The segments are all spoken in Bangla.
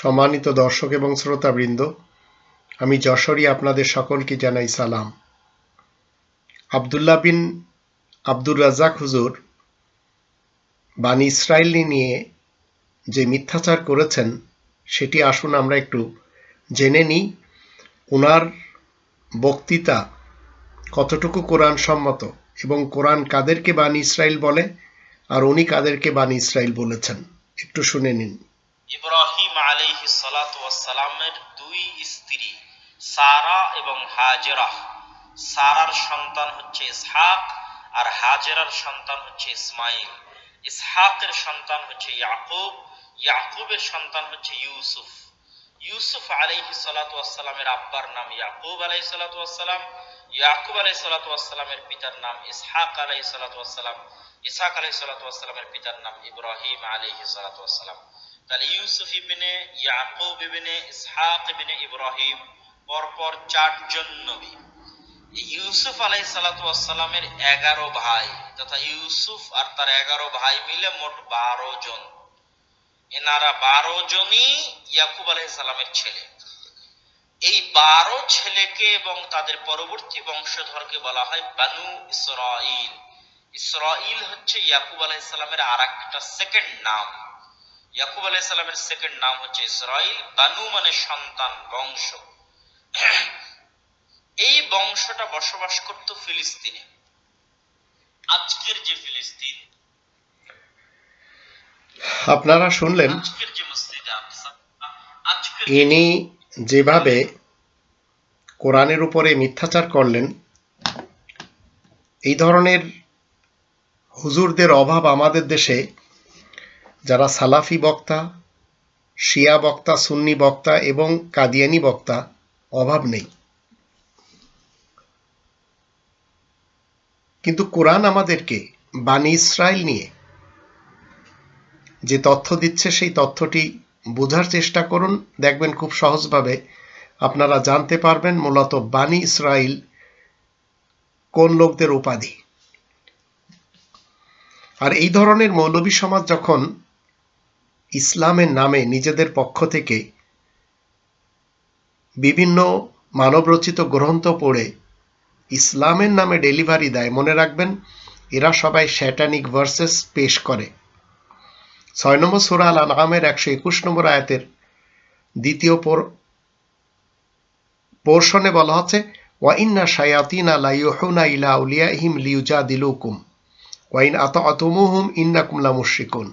সম্মানিত দর্শক এবং শ্রোতাবৃন্দ, আমি যশোরী আপনাদের সকলকে জানাই সালাম। আবদুল্লাহ বিন আব্দুর রাজাক হুজুর বানি ইসরায়েল নিয়ে যে মিথ্যাচার করেছেন, সেটি আসুন আমরা একটু জেনে নিই। ওনার বক্তৃতা কতটুকু কোরআন সম্মত এবং কোরআন কাদেরকে বানি ইসরায়েল বলে আর উনি কাদেরকে বানি ইসরায়েল বলেছেন? একটু শুনে নিন। ইব্রাহিম আলাইহি সালামের দুই স্ত্রী, সারা এবং হাজেরা। সারার সন্তান হচ্ছে ইসহাক আর হাজেরার সন্তান হচ্ছে ইসমাইল ইসহাকের সন্তান হচ্ছে ইয়াকুব, ইয়াকুবের সন্তান হচ্ছে ইউসুফ। ইউসুফ আলাইহি সালামের আব্বার নাম ইয়াকুব আলাইহি সালাম ইয়াকুব আলাইহি সালামের পিতার নাম ইসহাক আলাইহি সালাম ইসহাক আলাইহি সালামের পিতার নাম ইব্রাহিম আলাইহি সালাম তাহলে ইউসুফ ইয়াকুব ইসহাক ইব্রাহিম, পরপর চারজন নবী। ইউসুফ আলাই এগারো ভাই, তথা ইউসুফ আর তার এগারো ভাই মিলে মোট বারো জন। এনারা বারো জনই ইয়াকুব আলাই সালামের ছেলে। এই বারো ছেলেকে এবং তাদের পরবর্তী বংশধরকে বলা হয় বানু ইসরাইল ইসরাইল হচ্ছে ইয়াকুব আলাই সালামের আর একটা সেকেন্ড নাম। ইয়াকুব আলাই সালামের সেকেন্ড নাম হচ্ছে ইসরাইল বানু মানে সন্তান বংশ। এই বংশটা বসবাস করত ফিলিস্তিনে। আজকের যে ফিলিস্তিন আপনারা শুনলেন ইনি যেভাবে কোরআনের উপরে মিথ্যাচার করলেন এই ধরনের হুজুরদের অভাব আমাদের দেশে যারা সালাফি বক্তা, শিয়া বক্তা, সুন্নি বক্তা এবং কাদিয়ানি বক্তা, অভাব নেই। কিন্তু কোরআন আমাদেরকে বানি ইসরায়েল নিয়ে যে তথ্য দিচ্ছে, সেই তথ্যটি বোঝার চেষ্টা করুন। দেখবেন খুব সহজভাবে আপনারা জানতে পারবেন মূলত বানি ইসরায়েল কোন লোকদের উপাধি। আর এই ধরনের মৌলবী সমাজ যখন ইসলামের নামে নিজেদের পক্ষ থেকে বিভিন্ন মানবরচিত গ্রন্থ পড়ে ইসলামের নামে ডেলিভারি দেয়। মনে রাখবেন, এরা সবাই শ্যাটানিক ভার্সেস পেশ করে। ছয় নম্বর সুরা আল আনামের একশো একুশ নম্বর আয়াতের দ্বিতীয় পোর্শনে বলা হচ্ছে ওয়াইন্না শায়াতিনা লাইহুনা ইলা উলিয়াহিম লিউজা দিলুকুম ওয়াইন আত আতমুহুম ইন্নাকুম লা মুশরিকুন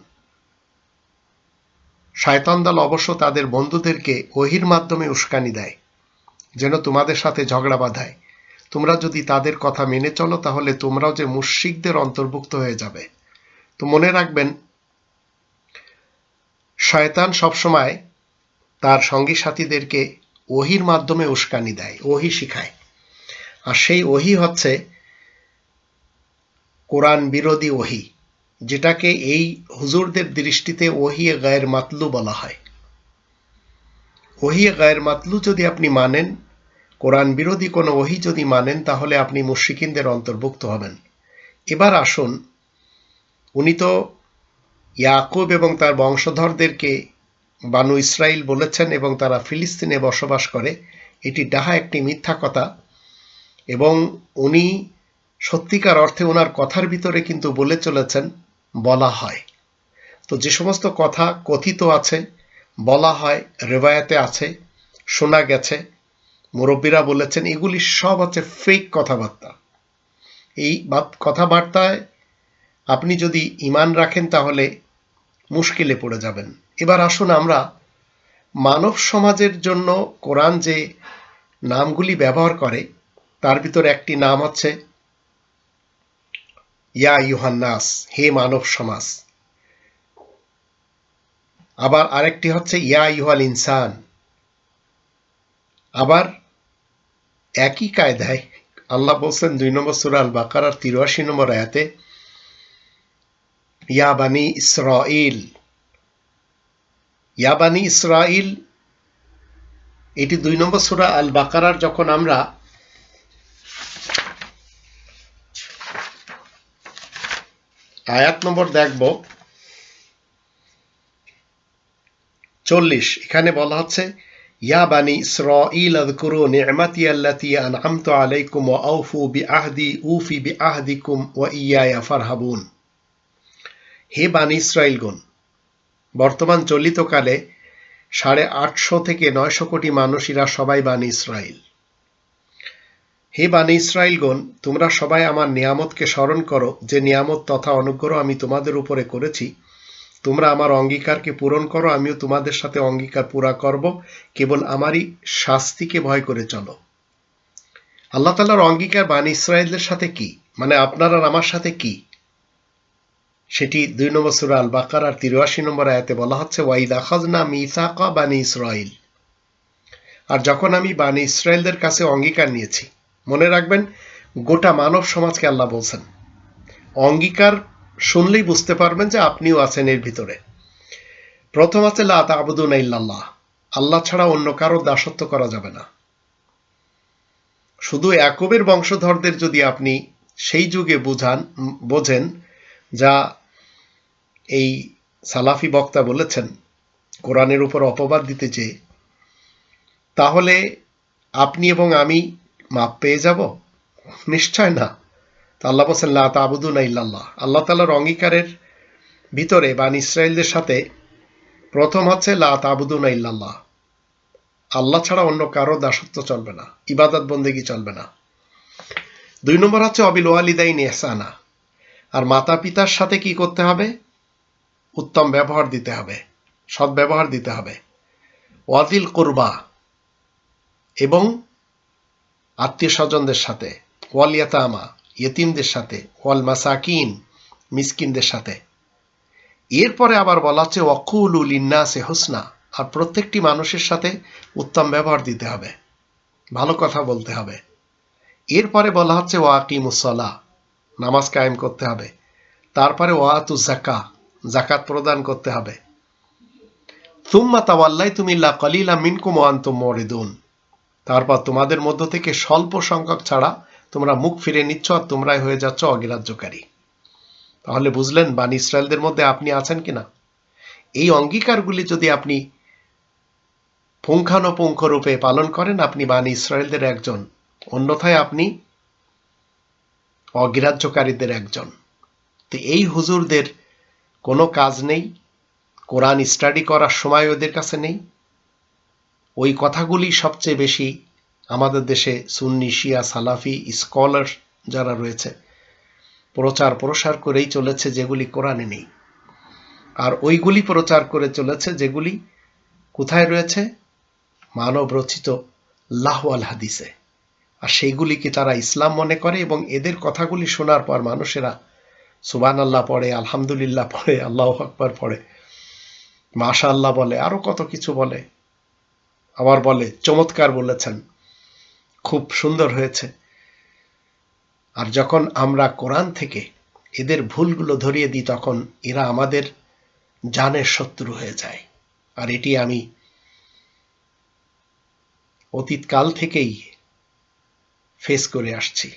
শয়তান দল অবশ্য তাদের বন্ধুদেরকে ওহির মাধ্যমে উস্কানি দেয়, যেন তোমাদের সাথে ঝগড়া বাঁধায়। তোমরা যদি তাদের কথা মেনে চলো, তাহলে তোমরাও যে মুশ্রিকদের অন্তর্ভুক্ত হয়ে যাবে। তো মনে রাখবেন, শয়তান সবসময় তার সঙ্গী সাথীদেরকে ওহির মাধ্যমে উস্কানি দেয়, ওহি শিখায়। আর সেই ওহি হচ্ছে কোরআন বিরোধী ওহি। যেটাকে এই হুজুরদের দৃষ্টিতে ওহিয়ে গায়ের মাতলু বলা হয়। ওহিয়ে গায়ের মাতলু যদি আপনি মানেন, কোরআন বিরোধী কোনো ওহি যদি মানেন, তাহলে আপনি মুশিকিনদের অন্তর্ভুক্ত হবেন। এবার আসুন, উনি তো ইয়াকুব এবং তার বংশধরদেরকে বানু ইসরায়েল বলেছেন এবং তারা ফিলিস্তিনে বসবাস করে। এটি ডাহা একটি মিথ্যা কথা এবং উনি সত্যিকার অর্থে ওনার কথার ভিতরে কিন্তু বলে চলেছেন বলা হয়। তো যে সমস্ত কথা কথিত আছে, বলা হয় রেবায়াতে আছে, শোনা গেছে, মুরব্বীরা বলেছেন, এগুলি সব হচ্ছে ফেক কথাবার্তা। এই কথাবার্তায় আপনি যদি ইমান রাখেন তাহলে মুশকিলে পড়ে যাবেন। এবার আসুন আমরা মানব সমাজের জন্য কোরআন যে নামগুলি ব্যবহার করে, তার ভিতর একটি নাম হচ্ছে ইয়া ইউহান্নাস হে মানব সমাজ। আবার আরেকটি হচ্ছে, ইয়া ইউহাল ইনসান। আবার একই কায়দায় আল্লাহ বলছেন, দুই নম্বর সুরাল বাকার আর তিরাশি নম্বর আয়াতে, ইয়া বানি ইসরাইল ইয়া বানি ইসরাইল এটি দুই নম্বর সুরা আল বাকারার যখন আমরা আয়াত নম্বর দেখব। চল্লিশ, এখানে বলা হচ্ছে, ইয়া বানি ইসরাঈল আযকুরু নি'মাতি আল্লাতী আলাইকুম ওয়া আউফু উফি ফারহাবুন। হে বানি ইসরাইলগণ বর্তমান চলিতকালে সাড়ে আটশো থেকে নয়শো কোটি মানুষেরা সবাই বানি ইসরাইল হে বানি ইসরাইলগণ তোমরা সবাই আমার নিয়ামতকে স্মরণ করো, যে নিয়ামত তথা অনুগ্রহ আমি তোমাদের উপরে করেছি। তোমরা আমার অঙ্গীকারকে পূরণ করো, আমিও তোমাদের সাথে অঙ্গীকার পুরা করব, কেবল আমারই শাস্তিকে ভয় করে চলো। আল্লাহ তালার অঙ্গীকার বানি ইসরায়েলদের সাথে কি? মানে আপনার আর আমার সাথে কি? সেটি দুই নম্বর সুরা আল বাকার আর তিরাশি নম্বর আয়াতে বলা হচ্ছে, ওয়াইদ আখাজনা মিসাকা বানি ইসরাইল আর যখন আমি বানি ইসরায়েলদের কাছে অঙ্গীকার নিয়েছি মনে রাখবেন, গোটা মানব সমাজকে আল্লাহ বলছেন। অঙ্গীকার শুনলেই বুঝতে পারবেন যে আপনিও আছেন এর ভিতরে। প্রথম আছে, লা তাবুদুন ইল্লাল্লাহ। আল্লাহ ছাড়া অন্য কারও দাসত্ব করা যাবে না। শুধু একবের বংশধরদের যদি আপনি সেই যুগে বুঝান, বোঝেন, যা এই সালাফি বক্তা বলেছেন, কোরআনের উপর অপবাদ দিতে চেয়ে, তাহলে আপনি এবং আমি মাপ পেয়ে যাব? নিশ্চয় না। তা আল্লাহ বলছেন, লা তাবুদুন ইল্লাল্লাহ। আল্লাহ তালার অঙ্গীকারের ভিতরে বান ইসরায়েলদের সাথে প্রথম হচ্ছে, লা তাবুদুন ইল্লাল্লাহ। আল্লাহ ছাড়া অন্য কারও দাসত্ব চলবে না, ইবাদত বন্দেগি চলবে না। দুই নম্বর হচ্ছে, অবিল ওয়ালিদাইন এহসানা আর মাতা পিতার সাথে কি করতে হবে? উত্তম ব্যবহার দিতে হবে সৎ ব্যবহার দিতে হবে। ওয়াজিল কুরবা এবং আত্মীয় স্বজনদের সাথে, ওয়াল ইয়াতামা, ইয়েতিমদের সাথে, ওয়াল মাসাকিন, মিসকিনদের সাথে। এরপরে আবার বলা হচ্ছে, ওয়াকুল উল ইন্নাসে হোসনা, আর প্রত্যেকটি মানুষের সাথে উত্তম ব্যবহার দিতে হবে, ভালো কথা বলতে হবে। এরপরে বলা হচ্ছে ওয়াকিমুসলা নামাজ কায়েম করতে হবে। তারপরে ওয়াতু জাকা জাকাত প্রদান করতে হবে। তুম্মা তাওয়াল্লাই তুমি লা কলিলা মিনকুম ওয়ান্তুম মরিদুন। তারপর তোমাদের মধ্য থেকে স্বল্প সংখ্যক ছাড়া তোমরা মুখ ফিরে নিচ্ছ আর তোমরাই হয়ে যাচ্ছ অগ্রাহ্যকারী। তাহলে বুঝলেন বান ইসরায়েলদের মধ্যে আপনি আছেন কিনা? এই অঙ্গীকারগুলি যদি আপনি পুঙ্খানুপুঙ্খ রূপে পালন করেন, আপনি বান ইসরায়েলদের একজন। অন্যথায় আপনি অগ্রাহ্যকারীদের একজন। তো এই হুজুরদের কোনো কাজ নেই? কোরআন স্টাডি করার সময় ওদের কাছে নেই? ওই কথাগুলি সবচেয়ে বেশি আমাদের দেশে সুন্নি, শিয়া, সালাফি, স্কলার যারা রয়েছে, প্রচার প্রসার করেই চলেছে যেগুলি কোরআনে নেই। আর ওইগুলি প্রচার করে চলেছে যেগুলি কোথায় রয়েছে? মানব রচিত লাহওয়াল হাদিসে। আর সেইগুলিকে তারা ইসলাম মনে করে এবং এদের কথাগুলি শোনার পর মানুষেরা সুবান আল্লাহ পড়ে, আলহামদুলিল্লাহ পড়ে, আল্লাহ আকবর পড়ে মাশা আল্লাহ বলে, আরও কত কিছু বলে আবার বলে, চমৎকার বলেছেন। খুব সুন্দর হয়েছে। আর যখন আমরা কোরআন থেকে এদের ভুলগুলো ধরিয়ে দিই, তখন এরা আমাদের জানের শত্রু হয়ে যায়। আর এটি আমি অতীতকাল থেকেই ফেস করে আসছি।